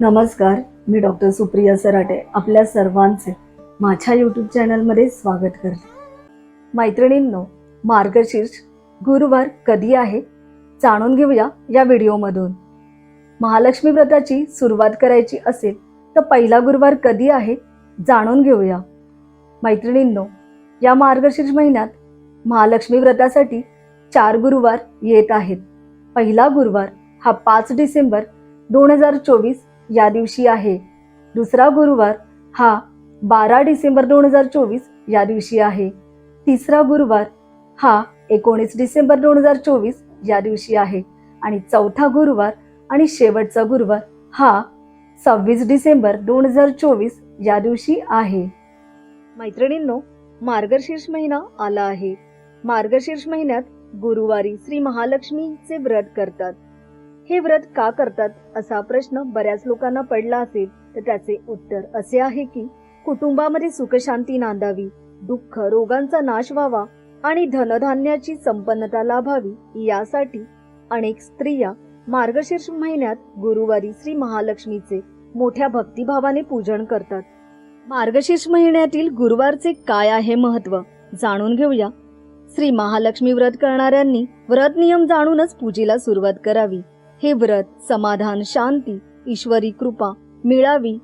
नमस्कार मी डॉक्टर सुप्रिया सराटे आपल्या सर्वांचे माझ्या यूट्यूब चॅनलमध्ये स्वागत करते. मैत्रिणींनो मार्गशीर्ष गुरुवार कधी आहे जाणून घेऊया या व्हिडिओमधून. महालक्ष्मी व्रताची सुरुवात करायची असेल तर पहिला गुरुवार कधी आहे जाणून घेऊया. मैत्रिणींनो या मार्गशीर्ष महिन्यात महालक्ष्मी व्रतासाठी चार गुरुवार येत आहेत. पहिला गुरुवार हा पाच डिसेंबर दोन हजार चोवीस या दिवशी आहे. दुसरा गुरुवार हा बारा डिसेंबर दोन हजार चोवीस या दिवशी आहे. तिसरा गुरुवार हा एकोणीस डिसेंबर दोन हजार चोवीस या दिवशी आहे. आणि चौथा गुरुवार आणि शेवटचा गुरुवार हा सव्वीस डिसेंबर दोन हजार चोवीस या दिवशी आहे. मैत्रिणींनो मार्गशीर्ष महिना आला आहे. मार्गशीर्ष महिन्यात गुरुवारी श्री महालक्ष्मीचे व्रत करतात. हे व्रत का करतात असा प्रश्न बऱ्याच लोकांना पडला असेल तर त्याचे उत्तर असे आहे की कुटुंबामध्ये सुखशांती नांदावी दुःख रोगांचा नाश व्हावा आणि धनधान्याची संपन्नता लाभावी यासाठी अनेक स्त्रिया मार्गशीर्ष महिन्यात गुरुवारी श्री महालक्ष्मीचे मोठ्या भक्तिभावाने पूजन करतात. मार्गशीर्ष महिन्यातील गुरुवारचे काय आहे महत्त्व जाणून घेऊया. श्री महालक्ष्मी व्रत करणाऱ्यांनी व्रत नियम जाणूनच पूजेला सुरुवात करावी. हे व्रत समाधान शांती ईश्वरी कृपा मिळावी.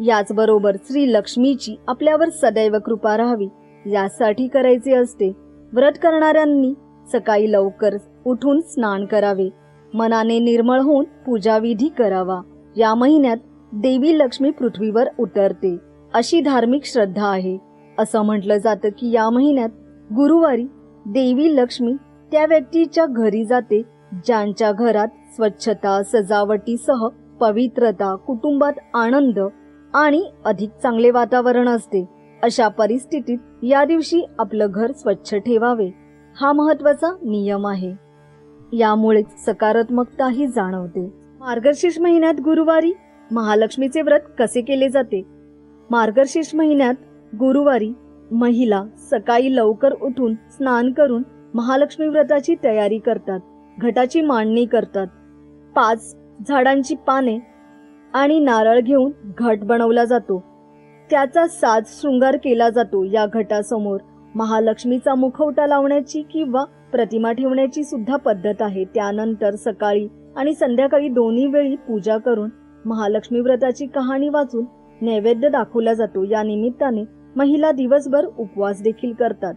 याचबरोबर श्री लक्ष्मीची आपल्यावर सदैव कृपा राहावी यासाठी करायचे असते. व्रत करणाऱ्यांनी सकाळी लवकर उठून स्नान करावे. मनाने निर्मळ होऊन पूजाविधी करावा. या महिन्यात देवी लक्ष्मी पृथ्वीवर उतरते. अशी धार्मिक श्रद्धा आहे. असं म्हटलं जातं की या महिन्यात गुरुवारी देवी लक्ष्मी त्या व्यक्तीच्या घरी जाते ज्यांच्या घरात स्वच्छता सजावटीसह पवित्रता कुटुंबात आनंद आणि अधिक चांगले वातावरण असते. अशा परिस्थितीत या दिवशी आपलं घर स्वच्छ ठेवावे हा महत्त्वाचा नियम आहे. यामुळे सकारात्मकताही जाणवते. मार्गशीर्ष महिन्यात गुरुवारी महालक्ष्मीचे व्रत कसे केले जाते? मार्गशीर्ष महिन्यात गुरुवारी महिला सकाळी लवकर उठून स्नान करून महालक्ष्मी व्रताची तयारी करतात घटाची मांडणी करतात. पाच झाडांची पाने आणि नारळ घेऊन घट बनवला जातो. त्याचा साज शृंगार केला जातो या घटासमोर. महालक्ष्मीचा मुखवटा लावण्याची किंवा प्रतिमा ठेवण्याची सुद्धा पद्धत आहे. त्यानंतर सकाळी आणि संध्याकाळी दोन्ही वेळी पूजा करून महालक्ष्मी व्रताची कहाणी वाचून नैवेद्य दाखवला जातो. या निमित्ताने महिला दिवसभर उपवास देखील करतात.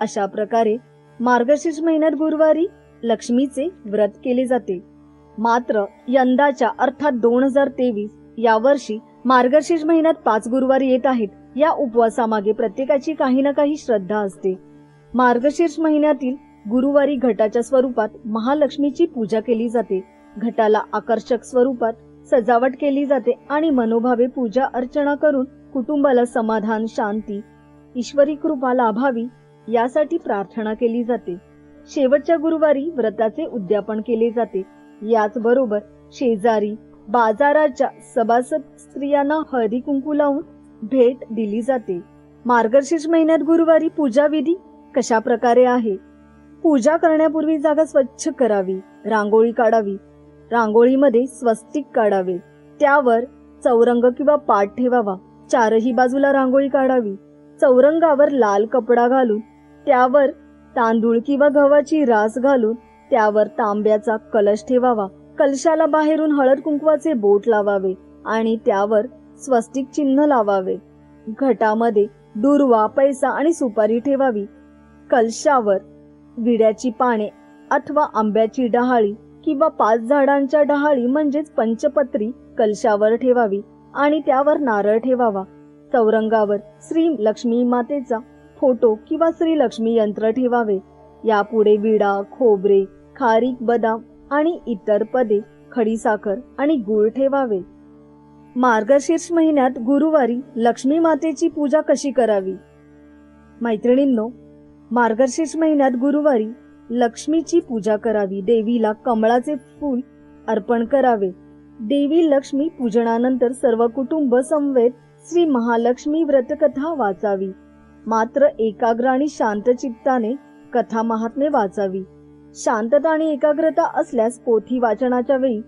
अशा प्रकारे मार्गशीर्ष महिन्यात गुरुवारी लक्ष्मीचे व्रत केले जाते. मात्र यंदाच्या अर्थात दोन हजार तेवीस या वर्षी मार्गशीर्ष महिन्यात पाच गुरुवार येत आहेत. या उपवासामागे प्रत्येकाची काही ना काही श्रद्धा असते. मार्गशीर्ष महिन्यातील गुरुवारी घटाच्या स्वरूपात महालक्ष्मीची पूजा केली जाते. घटाला आकर्षक स्वरूपात सजावट केली जाते आणि मनोभावे पूजा अर्चना करून कुटुंबाला समाधान शांती ईश्वरी कृपा लाभावी यासाठी प्रार्थना केली जाते. शेवटच्या गुरुवारी व्रताचे उद्यापन केले जाते. याचबरोबर शेजारी बाजाराच्या सभासद स्त्रियांना हळदी कुंकू लावून भेट दिली जाते. मार्गशीर्ष महिन्यात गुरुवारी पूजा विधी कशा प्रकारे आहे? पूजा करण्यापूर्वी जागा स्वच्छ करावी रांगोळी काढावी रांगोळीमध्ये स्वस्तिक काढावे त्यावर चौरंग किंवा पाठ ठेवावा चारही बाजूला रांगोळी काढावी चौरंगावर लाल कपडा घालून त्यावर तांदूळ किंवा गव्हाची रास घालून त्यावर तांब्याचा कलश ठेवावा. कलशाला बाहेरून हळद कुंकवाचे बोट लावावे आणि त्यावर स्वस्तिक चिन्ह लावावे. घटामध्ये दुर्वा पैसा आणि सुपारी ठेवावी. कलशावर विड्याची पाने अथवा आंब्याची डहाळी किंवा पाच झाडांच्या डहाळी म्हणजेच पंचपत्री कलशावर ठेवावी आणि त्यावर नारळ ठेवावा. चौरंगावर श्री लक्ष्मी मातेचा फोटो किंवा श्री लक्ष्मी यंत्र ठेवावे. यापुढे विडा खोबरे खारीक बदाम आणि इतर पदे खडीसाखर आणि गुळ ठेवावे. मार्गशीर्ष महिन्यात गुरुवारी लक्ष्मी मातेची पूजा कशी करावी? मैत्रिणींनो मार्गशीर्ष महिन्यात गुरुवारी लक्ष्मीची पूजा करावी. देवीला कमळाचे फूल अर्पण करावे. देवी लक्ष्मी पूजनानंतर सर्व कुटुंब समवेत श्री महालक्ष्मी व्रतकथा वाचावी. मात्र एकाग्र आणि शांत चित्ताने कथा महात्मे वाचावी. शांतता आणि एकाग्रता असल्यास पोथी वाचनाच्या वेळी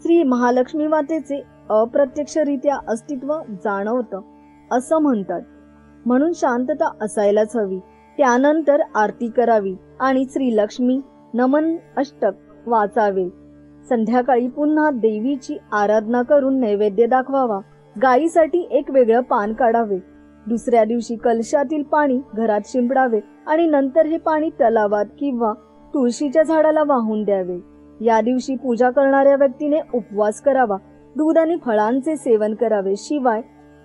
श्री महालक्ष्मी मातेचे अप्रत्यक्षरित्या अस्तित्व जाणवतं असं म्हणतात. म्हणून शांतता असायलाच हवी. त्यानंतर आरती करावी आणि श्रीलक्ष्मी नमन अष्टक वाचावे. संध्याकाळी पुन्हा देवीची आराधना करून नैवेद्य दाखवावा. गायीसाठी एक वेगळं पान काढावे. दुसऱ्या दिवशी कलशातील पाणी घरात शिंपडावे आणि नंतर हे पाणी तलावात किंवा तुळशीच्या झाडाला वाहून द्यावे. या दिवशी पूजा करणाऱ्या व्यक्तीने उपवास करावा. दूध आणि फळांचे सेवन करावे. शिवाय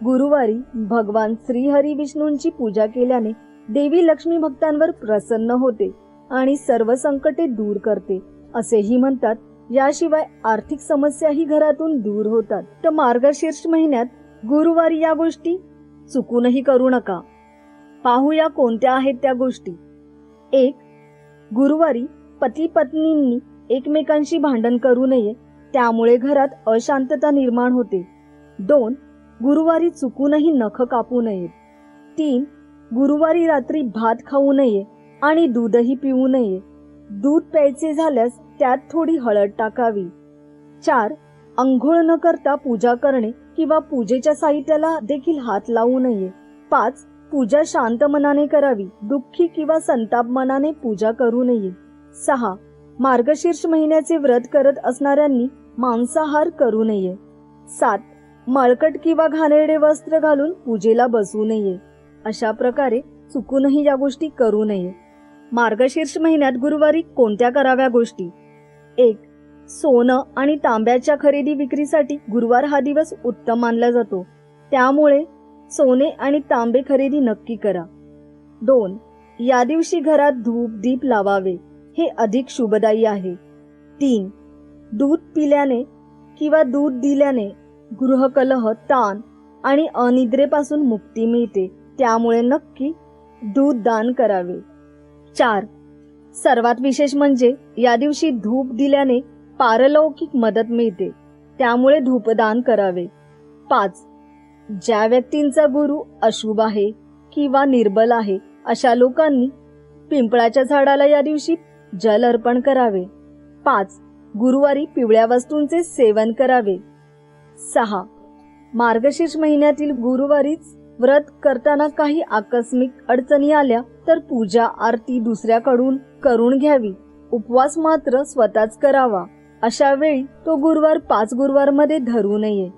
गुरुवारी भगवान श्रीहरी विष्णूंची पूजा केल्याने देवी लक्ष्मी भक्तांवर प्रसन्न होते आणि सर्व संकटे दूर करते. असेही म्हणतात याशिवाय आर्थिक समस्याही घरातून दूर होतात. तर मार्गशीर्ष महिन्यात गुरुवारी या गोष्टी चुकूनही करू नका. पाहूया कोणत्या आहेत त्या गोष्टी. एक गुरुवारी पती पत्नींनी एकमेकांशी भांडण करू नये त्यामुळे घरात अशांतता निर्माण होते. दोन गुरुवारी चुकूनही नख कापू नयेत तीन गुरुवारी रात्री भात खाऊ नये आणि दूधही पिऊ नये. दूध प्यायचे झाल्यास त्यात थोडी हळद टाकावी. चार अंघोळ न करता पूजा करणे किंवा पूजेच्या साहित्याला देखील हात लावू नये. पाच पूजा शांत मनाने करावी दुःखी किंवा संताप मनाने पूजा करू नये. सहा मार्गशीर्ष महिन्याचे व्रत करत असणाऱ्यांनी मांसाहार करू नये. सात मळकट किंवा घाणेरडे वस्त्र घालून पूजेला बसू नये. अशा प्रकारे चुकूनही या गोष्टी करू नये. मार्गशीर्ष महिन्यात गुरुवारी कोणत्या कराव्या गोष्टी? एक सोनं आणि तांब्याच्या खरेदी विक्रीसाठी गुरुवार हा दिवस उत्तम मानला जातो. त्यामुळे सोने आणि तांबे खरेदी नक्की करा. दोन या दिवशी घरात धूप दीप लावावे. हे अधिक शुभदायी आहे. तीन दूध पिल्याने किंवा दूध दिल्याने गृहकलह ताण आणि अनिद्रेपासून मुक्ती मिळते. त्यामुळे नक्की दूध दान करावे. चार सर्वात विशेष म्हणजे या दिवशी धूप दिल्याने पारलौकिक मदत मिळते. त्यामुळे धूपदान करावे. पाच. ज्या व्यक्तींचा गुरु अशुभ आहे किंवा निर्बल आहे अशा लोकांनी पिंपळाच्या झाडाला या दिवशी जल अर्पण करावे. पाच. गुरुवारी पिवळ्या वस्तूंचे सेवन करावे. सहा. मार्गशीर्ष महिन्यातील गुरुवारीच व्रत करताना काही आकस्मिक अडचणी आल्या तर पूजा आरती दुसऱ्याकडून करून घ्यावी. उपवास मात्र स्वतःच करावा. अशा वेळी तो गुरुवार पाच गुरुवारमध्ये धरू नये.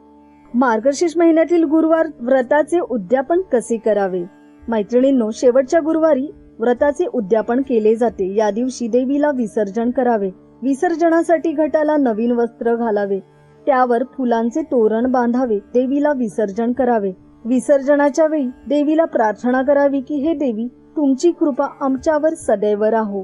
मार्गशीर्ष महिन्यातील गुरुवार व्रताचे उद्यापन कसे करावे? मैत्रिणींनो शेवटच्या गुरुवारी व्रताचे उद्यापन केले जाते. या दिवशी देवीला विसर्जन करावे. विसर्जनासाठी घटाला नवीन वस्त्र घालावे. त्यावर फुलांचे तोरण बांधावे. देवीला विसर्जन करावे. विसर्जनाच्या वेळी देवीला प्रार्थना करावी की हे देवी तुमची कृपा आमच्यावर सदैव राहो.